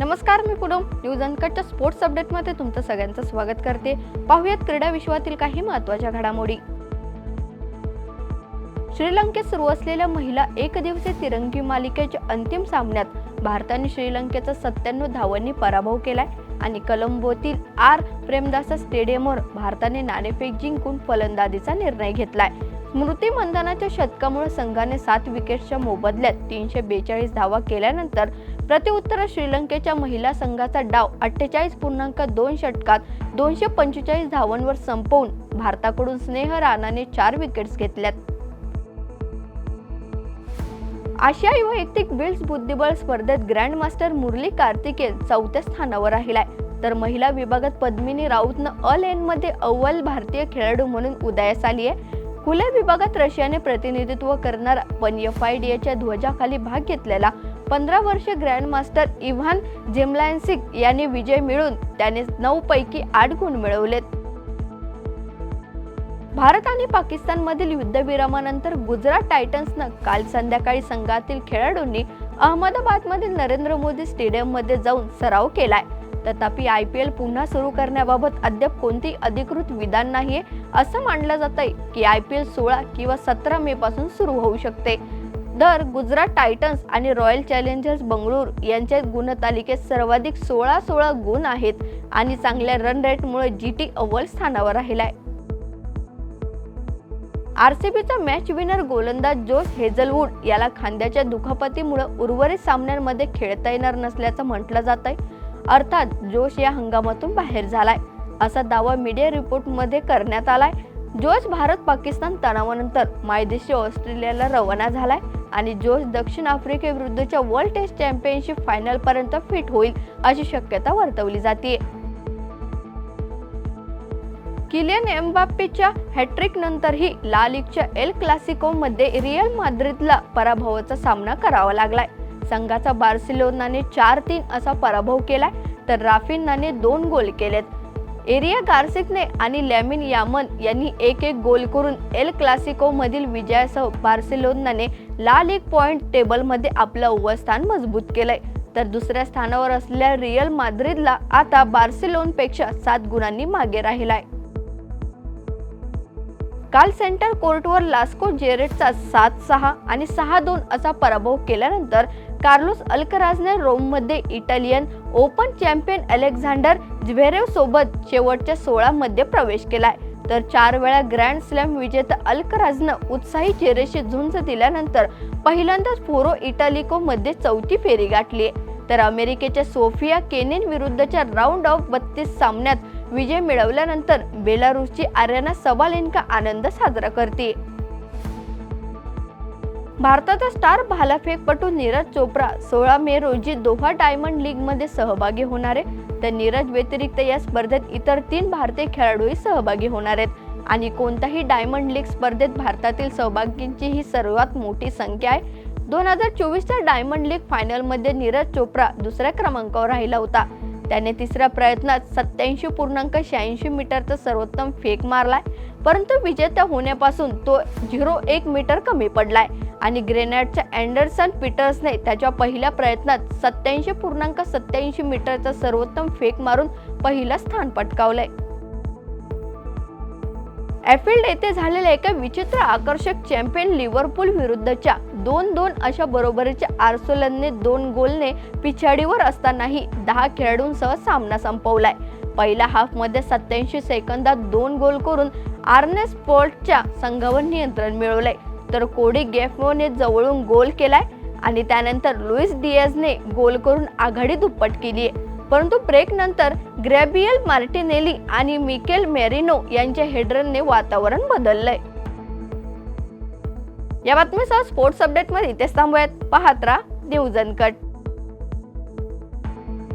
नमस्कार मी पुनम. न्यूज अनकटच्या स्पोर्ट्स अपडेटमध्ये तुमचं सगळ्यांचं स्वागत करते. पाहुयात क्रीडा विश्वातील काही महत्त्वाच्या घडामोडी. श्रीलंकेत सुरू असलेल्या महिला एकदिवसीय तिरंगी मालिकेच्या अंतिम सामन्यात भारताने श्रीलंकेचा सत्त्याण्णव धावांनी पराभव केलाय आणि कलंबोतील आर. प्रेमदासा स्टेडियमवर भारताने नाणेफेक जिंकून फलंदाजीचा निर्णय घेतलाय. स्मृती मंदानाच्या शतकामुळे संघाने सात विकेटच्या मोबदल्यात तीनशे बेचाळीस धावा केल्यानंतर प्रत्युत्तर श्रीलंकेच्या महिला संघाचा डाव अठ्ठेचाळीस पूर्णांक दोन षटकात दोनशे पंचेचाळीस धावांवर संपवून भारताकडून स्नेह राणाने चार विकेट्स घेतल्यात. आशिया वैयक्तिक बिल्ड्स बुद्धिबळ स्पर्धेत ग्रँडमास्टर मुरली कार्तिकेय चौथ्या स्थानावर राहिलाय. तर महिला विभागात पद्मिनी राऊतनं अल एनमध्ये अव्वल भारतीय खेळाडू म्हणून उदयास आली आहे. खुल्या विभागात रशियाने प्रतिनिधित्व करणारा पण एफ आय डी एच्या ध्वजाखाली भाग घेतलेला पंधरा वर्ष ग्रँडमास्टर इव्हान जेमलायन्सिक यांनी विजय मिळवून त्याने नऊ पैकी आठ गुण मिळवलेत. भारत आणि पाकिस्तानमधील युद्धविरामानंतर गुजरात टायटन्सनं काल संध्याकाळी संघातील खेळाडूंनी अहमदाबादमधील नरेंद्र मोदी स्टेडियममध्ये जाऊन सराव केलाय. तथापि आय पी एल पुन्हा सुरू करण्याबाबत अद्याप कोणतेही अधिकृत विधान नाहीये असं मानलं जात आहे की आय पी एल सोळा किंवा सतरा मे पासून सुरू होऊ शकते. दर गुजरात टायटन्स आणि रॉयल चॅलेंजर्स बंगळूर यांच्या गुणतालिकेत सर्वाधिक सोळा सोळा गुण आहेत आणि चांगल्या रन रेटमुळे जी टी अव्वल स्थानावर राहिलाय. आरसीबीचा मॅच विनर गोलंदाज जोश हेझलवूड याला खांद्याच्या दुखापतीमुळे उर्वरित सामन्यांमध्ये खेळता येणार नसल्याचं म्हटलं जात आहे अर्थात जोश या हंगामातून बाहेर झालाय असा दावा मीडिया रिपोर्टमध्ये करण्यात आलाय. जोश भारत पाकिस्तान तणावानंतर मायदेशी ऑस्ट्रेलियाला रवाना झालाय आणि जोश दक्षिण आफ्रिकेविरुद्धच्या वर्ल्ड टेस्ट चॅम्पियनशिप फायनल पर्यंत फिट होईल अशी शक्यता वर्तवली जाते किलियन एम्बाप्पेच्या हॅट्रिक नंतरही ला लीगच्या एल क्लासिको मध्ये रिअल माद्रिदला पराभवाचा सामना करावा लागलाय. संघाचा बार्सिलोनाने चार तीन असा पराभव केलाय तर राफिनाने दोन गोल केलेत. एरिया गार्सिकने आणि लॅमिन यामन यांनी एक एक गोल करून एल क्लासिको मधील विजयासह बार्सिलोनाने ला लीग पॉइंट टेबलमध्ये आपलं अव्वल स्थान मजबूत केलंय. तर दुसऱ्या स्थानावर असलेल्या रिअल माद्रिदला आता बार्सिलोनपेक्षा सात गुणांनी मागे राहिलाय. काल सेंटर कोर्टवर लास्को जेरेटचा सात सहा आणि सहा दोन असा पराभव केल्यानंतर कार्लोस अल्कराजने रोममध्ये Italian Open champion Alexander Zverev सोबत शेवटच्या सोळा मध्ये प्रवेश केलाय. तर चार वेळा ग्रँड स्लॅम विजेता अल्कराजनं उत्साही चेहऱ्याशी झुंज दिल्यानंतर पहिल्यांदाच फोरो इटालिको मध्ये चौथी फेरी गाठली तर अमेरिकेच्या सोफिया केनिन विरुद्धच्या राऊंड ऑफ बत्तीस सामन्यात विजय मिळवल्यानंतर बेलारूसची आर्याना सबालेन्का आनंद साजरा करते. भारताचा स्टार भालाफेकपटू नीरज चोप्रा सोळा मे रोजी दोहा डायमंड लीगमध्ये सहभागी होणार आहे तर नीरज व्यतिरिक्त या स्पर्धेत इतर तीन भारतीय खेळाडूही सहभागी होणार आहेत. आणि कोणत्याही डायमंड लीग स्पर्धेत भारतातील सहभागींची ही सर्वात मोठी संख्या आहे. दोन हजार चोवीसच्या डायमंड लीग फायनलमध्ये नीरज चोप्रा दुसऱ्या क्रमांकावर राहिला होता. त्याने तिसऱ्या प्रयत्नात सत्याऐंशी पूर्णांक शहाऐंशी मीटरचा सर्वोत्तम फेक मारलाय. परंतु विजेता होण्यापासून तो झिरो एक मीटर कमी पडलाय. आणि ग्रेनाडच्या अँडरसन पीटर्सने त्याच्या पहिल्या प्रयत्नात सत्याऐंशी पूर्णांक सत्याऐंशी मीटरचा सर्वोत्तम फेक मारून पहिलं स्थान पटकावलंय. एफिल्ड येथे झालेल्या एका विचित्र आकर्षक चॅम्पियन लिव्हरपूल विरुद्धच्या दोन दोन अशा बरोबरीच्या आर्सोलनने दोन गोलने पिछाडीवर असतानाही दहा खेळाडूंसह सामना संपवलाय. पहिल्या हाफमध्ये सत्याऐंशी सेकंदात दोन गोल करून आर्नेस पोर्टच्या संघावर नियंत्रण मिळवलंय. तर कोडी गेफमोने जवळून गोल केलाय आणि त्यानंतर लुईस डिएजने गोल करून आघाडी दुप्पट केली आहे. परंतु ब्रेक नंतर ग्रॅबियल मार्टिनेली आणि मिकेल मेरिनो यांच्या हेडरनने वातावरण बदललंय. या बातमीसह स्पोर्ट्स अपडेटमध्ये इथेच थांबूयात. पाहत राहा न्यूज अनकट.